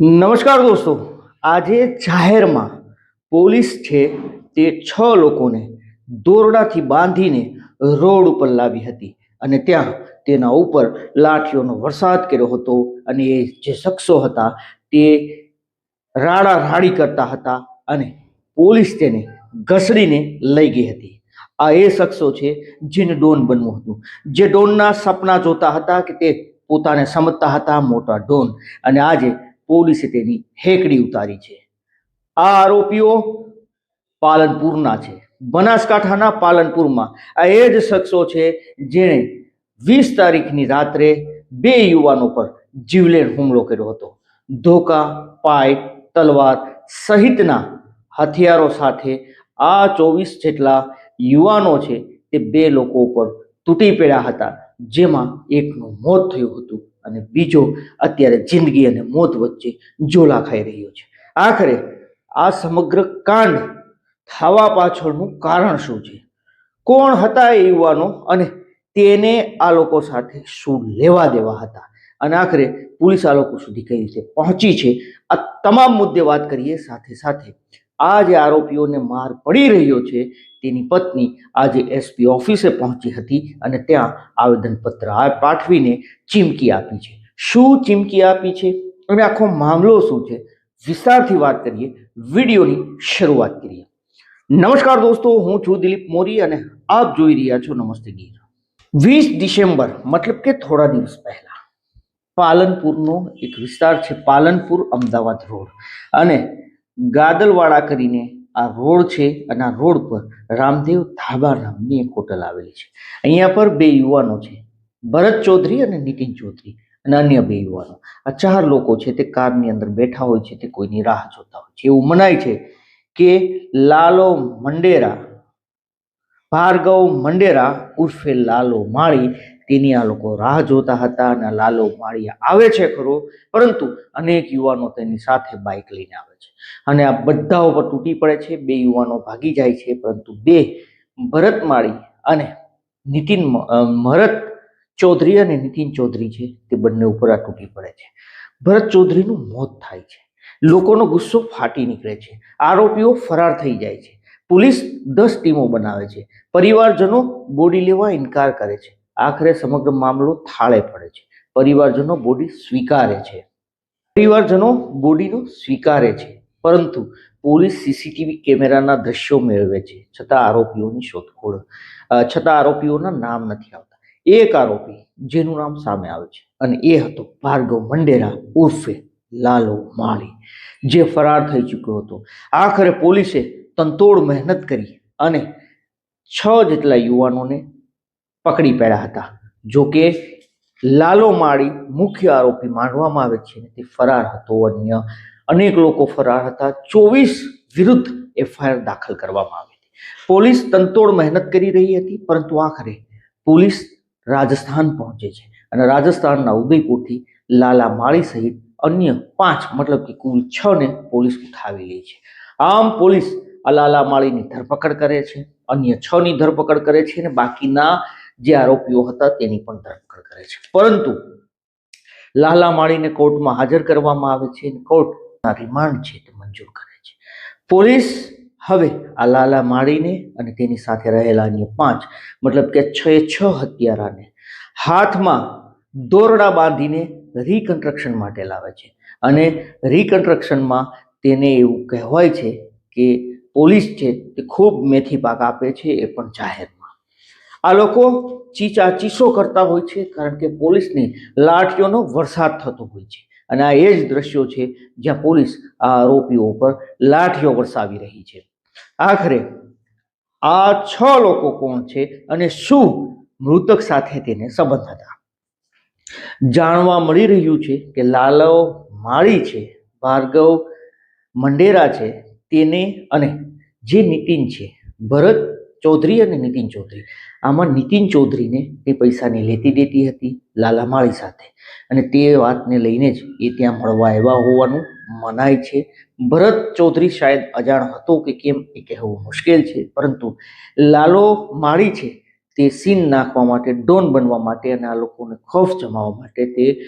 નમસ્કાર દોસ્તો. આજે જાહેરમાં પોલીસ છે તે છ લોકોને દોરડાથી બાંધીને રોડ ઉપર લાવી હતી અને ત્યાં તેના ઉપર લાઠીઓનો વરસાદ કર્યો હતો અને એ જે શખ્સો હતા તે રાડા રાડી કરતા હતા અને પોલીસ તેને ઘસડીને લઈ ગઈ હતી. આ એ શખ્સો છે જેને ડોન બનવું હતું. જે ડોનના સપના જોતા હતા કે તે પોતાને સમજતા હતા મોટા ડોન અને આજે પોલીસે તેની હેકડી ઉતારી છે. આ આરોપીઓ પાલનપુરના છે. બનાસકાંઠાના પાલનપુરમાં. આ એ જ શખ્સો છે જેણે વીસ તારીખની રાત્રે બે યુવાનો પર જીવલેણ હુમલો કર્યો હતો. ધોકા પાઇપ તલવાર સહિતના હથિયારો સાથે આ ચોવીસ જેટલા યુવાનો છે તે બે લોકો ઉપર તૂટી પડ્યા હતા, જેમાં એકનું મોત થયું હતું. અને બીજો અત્યારે જિંદગી અને મોત વચ્ચે ઝોલા ખાઈ રહ્યો છે. આખરે આ સમગ્ર કાંડ થવા પાછળનું કારણ શું છે? કોણ હતા એ યુવાનો અને તેને આ લોકો સાથે શું લેવા દેવા હતા? અને આખરે પોલીસ આ લોકો સુધી કઈ રીતે પહોંચી છે? આ તમામ મુદ્દે વાત કરીએ સાથે સાથે આ જે આરોપીઓને માર પડી રહ્યો છે, તેની પત્ની આજે એસપી ઓફિસે પહોંચી હતી અને ત્યાં આવેદનપત્ર પાઠવીને ચીમકી આપી છે. શું ચીમકી આપી છે? અને આખો મામલો શું છે? વિસ્તારથી વાત કરીએ, વિડીયોની શરૂઆત કરીએ. નમસ્કાર દોસ્તો, હું છું દિલીપ મોરી અને આપ જોઈ રહ્યા છો નમસ્તે ગીર. વીસ ડિસેમ્બર, મતલબ કે થોડા દિવસ પહેલા, પાલનપુરનો એક વિસ્તાર છે, પાલનપુર અમદાવાદ રોડ. અને ગાદલવાડા કરીને આ રોડ છે અને આ રોડ પર રામદેવ ધાબા નામની એક હોટલ આવેલી છે. અહીંયા પર બે યુવાનો છે. ભરત ચૌધરી અને નીતિન ચૌધરી અને અન્ય બે યુવાનો. આ ચાર લોકો છે તે કારની અંદર બેઠા હોય છે તે કોઈની રાહ જોતા હોય છે. એવું મનાય છે કે લાલો મંડેરા, ભાર્ગવ મંડેરા ઉર્ફે લાલો માળી તેની આ લોકો રાહ જોતા હતા અને લાલો માળી આવે છે ખરો. પરંતુ અનેક યુવાનો તેની સાથે બાઇક લઈને આવે અને આ બધા ઉપર તૂટી પડે છે. બે યુવાનો ભાગી જાય છે, પરંતુ બે ભરત માળી અને નીતિન ભરત ચૌધરી અને નીતિન ચૌધરી છે, તે બંને ઉપર આ તૂટી પડે છે. ભરત ચૌધરીનું મોત થાય છે. લોકોનો ગુસ્સો ફાટી નીકળે છે. આરોપીઓ ફરાર થઈ જાય છે. પોલીસ દસ ટીમો બનાવે છે. પરિવારજનો બોડી લેવા ઇનકાર કરે છે. આખરે સમગ્ર મામલો થાળે પડે છે. પરિવારજનો બોડી સ્વીકારે છે. પરિવારજનો બોડીનો સ્વીકારે છે. પરંતુ પોલીસ સીસીટીવી કેમેરાના દ્રશ્યો મેળવે છે, છતાં આરોપીઓની શોધખોળ છતાં આરોપીઓના નામ નથી આવતા. એક આરોપી જેનું નામ સામે આવે છે અને એ હતો ભાર્ગવ મંડેરા ઉર્ફે લાલો માળી, જે ફરાર થઈ ચૂક્યો હતો. આખરે પોલીસે તંતોડ મહેનત કરી અને છ જેટલા યુવાનોને પકડી પડ્યા હતા. જોકે લાલો માળી મુખ્ય આરોપી માનવામાં આવે છે તે ફરાર હતો, અન્ય અનેક લોકો ફરાર હતા. ચોવીસ વિરુદ્ધ એફઆઈઆર દાખલ કરવામાં આવી હતી. પોલીસ તંતોડ મહેનત કરી રહી હતી, પરંતુ આખરે પોલીસ રાજસ્થાન પહોંચે છે અને રાજસ્થાનના ઉદયપુરથી લાલા માળી સહિત અન્ય પાંચ, મતલબ કે કુલ છ ને પોલીસ ઉઠાવી લે છે. આમ પોલીસ આ લાલા માળીની ધરપકડ કરે છે, અન્ય છ ની ધરપકડ કરે છે અને બાકીના જે આરોપીઓ હતા તેની પણ ધરપકડ કરે છે. પરંતુ લાલા માળીને કોર્ટમાં હાજર કરવામાં આવે છે અને કોર્ટના રિમાન્ડ છે તે મંજૂર કરે છે. પોલીસ હવે આ લાલા માળીને અને તેની સાથે રહેલા અન્ય પાંચ, મતલબ કે છ એ છ હત્યારાને હાથમાં દોરડા બાંધીને રિકન્સ્ટ્રક્શન માટે લાવે છે. અને રીકન્સ્ટ્રક્શનમાં તેને એવું કહેવાય છે કે પોલીસ છે તે ખૂબ મેથી પાક આપે છે એ પણ જાહેરમાં. આ લોકો ચીચા ચીસો કરતા હોય છે કારણ કે પોલીસની લાઠીઓનો વરસાદ થતો હોય છે. અને આ એ જ દ્રશ્યો છે જ્યાં પોલીસ આ આરોપીઓ ઉપર લાઠીઓ વરસાવી રહી છે. આખરે આ છ લોકો કોણ છે અને શું મૃતક સાથે તેને સંબંધ હતા? જાણવા મળી રહ્યું છે કે લાલવ માળી છે, ભાર્ગવ મંડેરા છે, તેને અને જે નીતિન છે, ભરત ચૌધરી અને નીતિન ચૌધરી. આમાં નીતિન ચૌધરીને તે પૈસાની લેતી દેતી હતી, લાલા માળી સાથે. અને તે વાતને લઈને જ એ ત્યાં મળવા આવ્યા હોવાનું મનાય છે. ભરત ચૌધરી શાયદ અજાણ હતો કે કેમ એ કહેવું મુશ્કેલ છે. પરંતુ લાલો માળી છે તે સીન નાખવા માટે, ડોન બનવા માટે અને આ લોકોને ખોફ જમાવવા માટે તે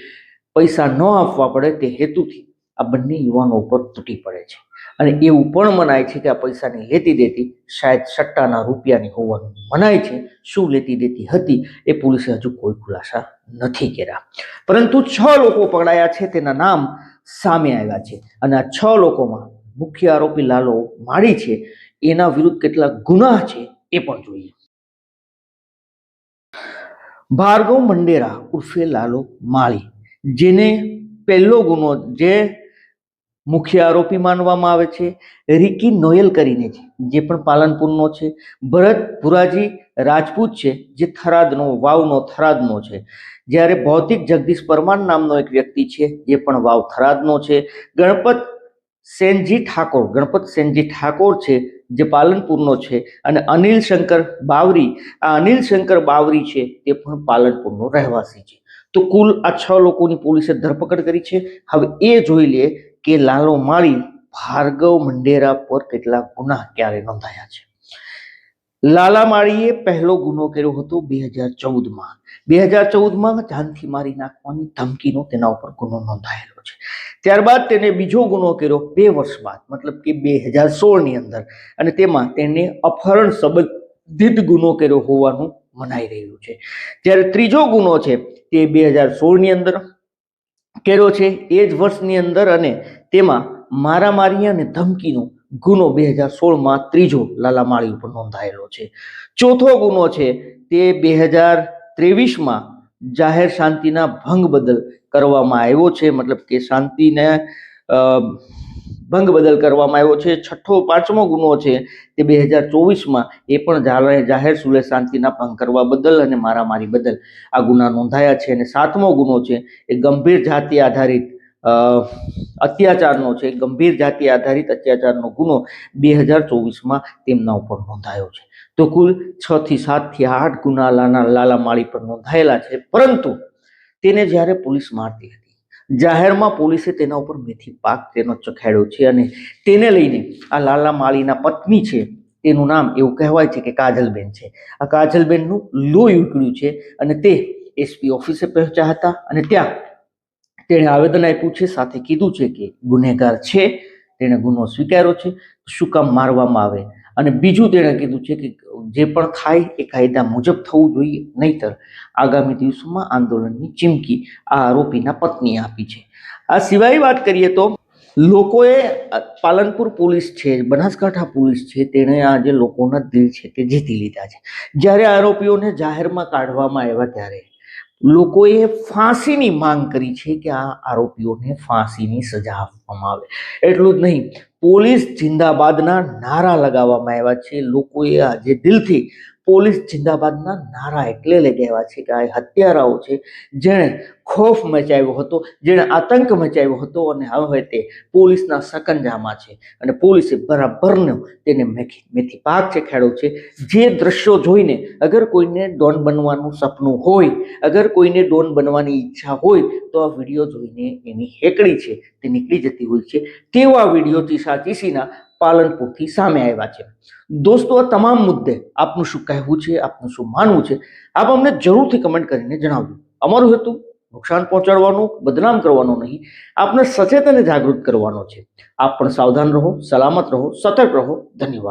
પૈસા ન આપવા પડે તે હેતુથી આ બંને યુવાનો ઉપર તૂટી પડે છે. અને એવું પણ મનાય છે કે આ પૈસાની લેતી દેતી, શાયદ સટ્ટાના રૂપિયાની હોવાનું મનાય છે, શું લેતી દેતી હતી, એ પોલીસે હજુ કોઈ ખુલાસા નથી કર્યા. પરંતુ છ લોકો પકડાયા છે, તેના નામ સામે આવ્યા છે. અને આ છ લોકોમાં મુખ્ય આરોપી લાલો માળી છે, એના વિરુદ્ધ કેટલા ગુના છે, એ પણ જોઈએ. ભાર્ગવ મંડેરા ઉર્ફે લાલો માળી, જેને પહેલો ગુનો, જે મુખ્ય આરોપી માનવામાં આવે છે. રિકી નોયલ કરીને છે, જે પણ પાલનપુરનો છે. ભરત ભુરાજી રાજપૂત છે, જે થરાદનો, વાવનો થરાદનો છે. જ્યારે ભૌતિક જગદીશ પરમાર નામનો એક વ્યક્તિ છે, જે પણ વાવ થરાદનો છે. ગણપત સેનજી ઠાકોર, ગણપત સેનજી ઠાકોર છે, જે પાલનપુરનો છે. અને અનિલ શંકર બાવરી, આ અનિલ શંકર બાવરી છે, તે પણ પાલનપુરનો રહેવાસી છે. તો કુલ આ છ લોકોની પોલીસે ધરપકડ કરી છે. હવે એ જોઈ લે કે લાલો માળી ભાર્ગવ મંડેરા પર કેટલા ગુના ક્યારે નોંધાયા છે? લાલા માળીએ પહેલો ગુનો કર્યો હતો બે હજાર ચૌદમાં. બે હજાર ચૌદમાં જાનથી મારી નાખવાની ધમકીનો તેના ઉપર ગુનો નોંધાયેલો છે. ત્યારબાદ તેને બીજો ગુનો કર્યો બે વર્ષ બાદ, મતલબ કે બે હજાર સોળની અંદર. અને તેમાં તેને અપહરણ સંબંધિત ગુનો કર્યો હોવાનું મનાઈ રહ્યું છે. જ્યારે ત્રીજો ગુનો છે તે બે હજાર સોળની અંદર. કર્યો છે એ જ વર્ષની અંદર અને તેમાં મારામારી અને ધમકીનો ગુનો બે હજાર સોળમાં ત્રીજો લાલામાળી ઉપર નોંધાયેલો છે. ચોથો ગુનો છે તે બે હજાર ત્રેવીસમાં જાહેર શાંતિના ભંગ બદલ કરવામાં આવ્યો છે. મતલબ કે શાંતિને ભંગ બદલ કરવામાં આવ્યો છે. છઠ્ઠો, પાંચમો ગુનો છે તે બે હજાર ચોવીસમાં એ પણ જાહેર સુલે શાંતિના ભંગ કરવા બદલ અને મારામારી બદલ આ ગુના નોંધાયા છે. અને સાતમો ગુનો છે એ ગંભીર જાતિ આધારિત અત્યાચારનો છે. ગંભીર જાતિ આધારિત અત્યાચારનો ગુનો બે હજાર ચોવીસમાં તેમના ઉપર નોંધાયો છે. તો કુલ છ થી સાતથી આઠ ગુના લાના લાલા માળી પર નોંધાયેલા છે. પરંતુ તેને જ્યારે પોલીસ મારતી હતી જાહેરમાં પોલીસે તેના ઉપર મેથી પાક તેનો ચખાડ્યો છે અને તેને લઈને આ લાલા માળીના પત્ની છે તેનું નામ એવું કહેવાય છે કે કાજલબેન છે. આ કાજલબેનનું લોહી ઉકળ્યું છે અને તે એસપી ઓફિસે પહોંચ્યા હતા અને ત્યાં તેણે આવેદન આપ્યું છે, સાથે કીધું છે કે ગુનેગાર છે, તેણે ગુનો સ્વીકાર્યો છે શું કામ મારવામાં આવે? અને બીજું તેણે કીધું છે કે જે પણ થાય એ કાયદા મુજબ થવું જોઈએ, નહીતર આગામી દિવસોમાં આંદોલનની ચીમકી આ આરોપીના પત્નીએ આપી છે. આ સિવાય વાત કરીએ તો લોકોએ પાલનપુર પોલીસ છે, બનાસકાંઠા પોલીસ છે, તેણે આ જે લોકોના દિલ છે તે જીતી લીધા છે. જ્યારે આરોપીઓને જાહેરમાં કાઢવામાં આવ્યા ત્યારે લોકોએ ફાંસીની માંગ કરી છે કે આ આરોપીઓને ફાંસીની સજા આપવામાં આવે. એટલું જ નહીં, પોલીસ જિંદાબાદના નારા લગાવવામાં આવ્યા છે. લોકોએ આજે દિલથી પોલીસ જિંદાબાદના નારા એટલે લઈ ગયા છે કે આ હત્યારાઓ છે, જેણે ખોફ મચાવ્યો હતો, જેણે આતંક મચાવ્યો હતો અને હવે તે પોલીસના સકંજામાં છે. અને પોલીસે બરાબરનો તેને મેથી મેથી પાક છે ખેડો છે, જે દ્રશ્યો જોઈને અગર કોઈને ડોન બનવાનું સપનું હોય, અગર કોઈને ડોન બનવાની ઈચ્છા હોય, તો આ વીડિયો જોઈને એની હેકડી છે, તે નીકળી જતી હોય છે. તેવા વીડિયો ચીસા ચીસીના પાલનપુરથી સામે આવ્યા છે. દોસ્તો, આ તમામ મુદ્દે આપનું શું કહેવું છે, આપનું શું માનવું છે, આપ અમને જરૂરથી કમેન્ટ કરીને જણાવજો. અમારું હેતુ નુકસાન પહોંચાડવાનું, બદનામ કરવાનો નહીં. આપને સચેત અને જાગૃત કરવાનો છે. આપ પણ સાવધાન રહો, સલામત રહો, સતર્ક રહો. ધન્યવાદ.